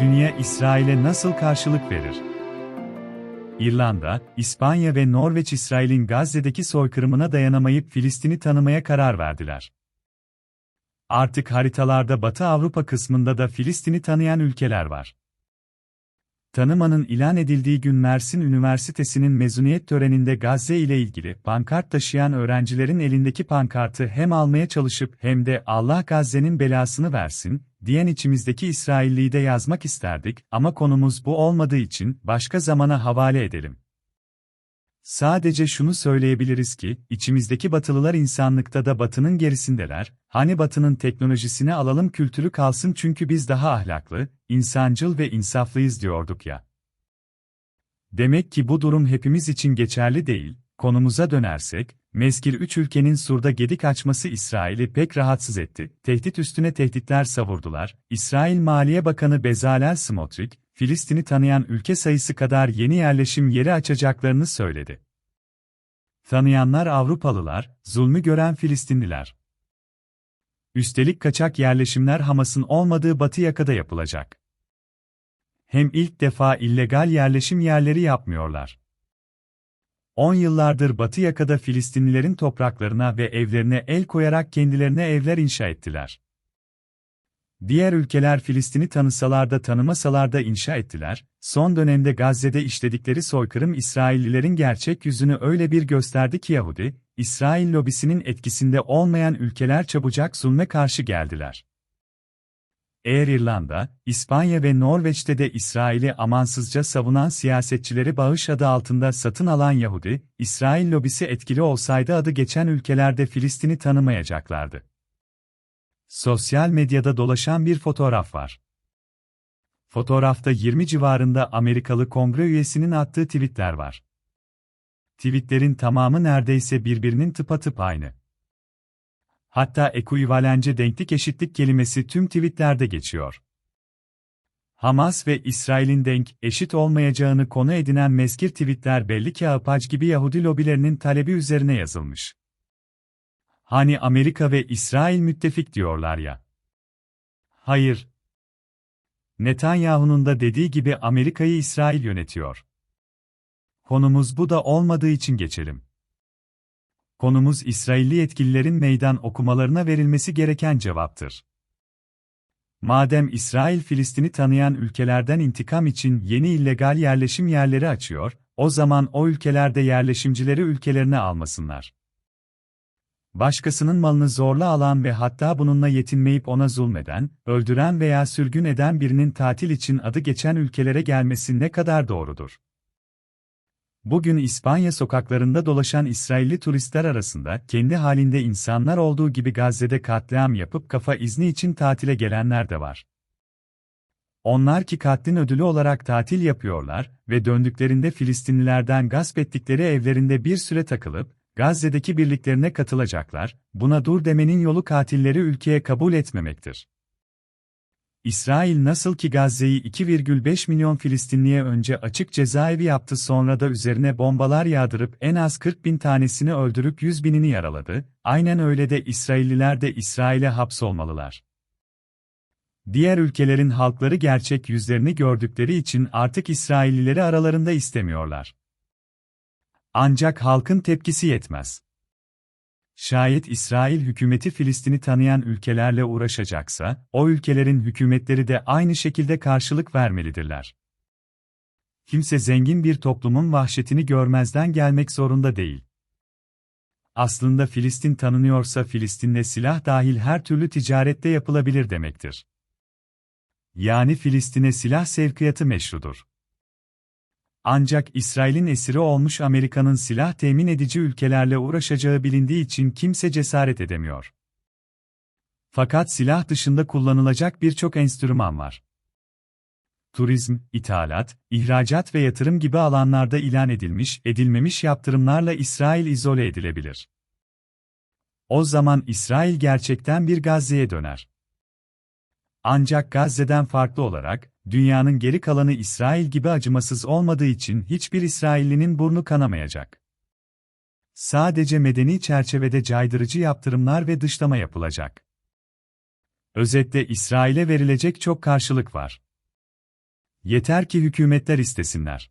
dünya İsrail'e nasıl karşılık verir? İrlanda, İspanya ve Norveç İsrail'in Gazze'deki soykırımına dayanamayıp Filistin'i tanımaya karar verdiler. Artık haritalarda Batı Avrupa kısmında da Filistin'i tanıyan ülkeler var. Tanımanın ilan edildiği gün Mersin Üniversitesi'nin mezuniyet töreninde Gazze ile ilgili pankart taşıyan öğrencilerin elindeki pankartı hem almaya çalışıp hem de Allah Gazze'nin belasını versin diyen içimizdeki İsrailliyi de yazmak isterdik ama konumuz bu olmadığı için başka zamana havale edelim. Sadece şunu söyleyebiliriz ki, içimizdeki batılılar insanlıkta da batının gerisindeler, hani batının teknolojisini alalım kültürü kalsın çünkü biz daha ahlaklı, insancıl ve insaflıyız diyorduk ya. Demek ki bu durum hepimiz için geçerli değil, konumuza dönersek, mezgir üç ülkenin surda gedik açması İsrail'i pek rahatsız etti, tehdit üstüne tehditler savurdular, İsrail Maliye Bakanı Bezalel Smotrich, Filistin'i tanıyan ülke sayısı kadar yeni yerleşim yeri açacaklarını söyledi. Tanıyanlar Avrupalılar, zulmü gören Filistinliler. Üstelik kaçak yerleşimler Hamas'ın olmadığı Batı yakada yapılacak. Hem ilk defa illegal yerleşim yerleri yapmıyorlar. 10 yıllardır Batı yakada Filistinlilerin topraklarına ve evlerine el koyarak kendilerine evler inşa ettiler. Diğer ülkeler Filistin'i tanısalar da tanımasalar da inşa ettiler, son dönemde Gazze'de işledikleri soykırım İsraillilerin gerçek yüzünü öyle bir gösterdi ki Yahudi, İsrail lobisinin etkisinde olmayan ülkeler çabucak zulme karşı geldiler. Eğer İrlanda, İspanya ve Norveç'te de İsrail'i amansızca savunan siyasetçileri bağış adı altında satın alan Yahudi, İsrail lobisi etkili olsaydı adı geçen ülkelerde Filistin'i tanımayacaklardı. Sosyal medyada dolaşan bir fotoğraf var. Fotoğrafta 20 civarında Amerikalı kongre üyesinin attığı tweetler var. Tweetlerin tamamı neredeyse birbirinin tıpatıp aynı. Hatta ekvivalence denklik eşitlik kelimesi tüm tweetlerde geçiyor. Hamas ve İsrail'in denk, eşit olmayacağını konu edinen mezgir tweetler belli ki apaç gibi Yahudi lobilerinin talebi üzerine yazılmış. Hani Amerika ve İsrail müttefik diyorlar ya. Hayır. Netanyahu'nun da dediği gibi Amerika'yı İsrail yönetiyor. Konumuz bu da olmadığı için geçelim. Konumuz İsrailli yetkililerin meydan okumalarına verilmesi gereken cevaptır. Madem İsrail Filistin'i tanıyan ülkelerden intikam için yeni illegal yerleşim yerleri açıyor, o zaman o ülkelerde yerleşimcileri ülkelerine almasınlar. Başkasının malını zorla alan ve hatta bununla yetinmeyip ona zulmeden, öldüren veya sürgün eden birinin tatil için adı geçen ülkelere gelmesi ne kadar doğrudur? Bugün İspanya sokaklarında dolaşan İsrailli turistler arasında kendi halinde insanlar olduğu gibi Gazze'de katliam yapıp kafa izni için tatile gelenler de var. Onlar ki katlin ödülü olarak tatil yapıyorlar ve döndüklerinde Filistinlilerden gasp ettikleri evlerinde bir süre takılıp, Gazze'deki birliklerine katılacaklar, buna dur demenin yolu katilleri ülkeye kabul etmemektir. İsrail nasıl ki Gazze'yi 2,5 milyon Filistinliye önce açık cezaevi yaptı sonra da üzerine bombalar yağdırıp en az 40 bin tanesini öldürüp 100 binini yaraladı, aynen öyle de İsrailliler de İsrail'e hapsolmalılar. Diğer ülkelerin halkları gerçek yüzlerini gördükleri için artık İsraillileri aralarında istemiyorlar. Ancak halkın tepkisi yetmez. Şayet İsrail hükümeti Filistin'i tanıyan ülkelerle uğraşacaksa, o ülkelerin hükümetleri de aynı şekilde karşılık vermelidirler. Kimse zengin bir toplumun vahşetini görmezden gelmek zorunda değil. Aslında Filistin tanınıyorsa Filistin'le silah dahil her türlü ticarette yapılabilir demektir. Yani Filistin'e silah sevkiyatı meşrudur. Ancak İsrail'in esiri olmuş Amerika'nın silah temin edici ülkelerle uğraşacağı bilindiği için kimse cesaret edemiyor. Fakat silah dışında kullanılacak birçok enstrüman var. Turizm, ithalat, ihracat ve yatırım gibi alanlarda ilan edilmiş, edilmemiş yaptırımlarla İsrail izole edilebilir. O zaman İsrail gerçekten bir Gazze'ye döner. Ancak Gazze'den farklı olarak, dünyanın geri kalanı İsrail gibi acımasız olmadığı için hiçbir İsraillinin burnu kanamayacak. Sadece medeni çerçevede caydırıcı yaptırımlar ve dışlama yapılacak. Özetle İsrail'e verilecek çok karşılık var. Yeter ki hükümetler istesinler.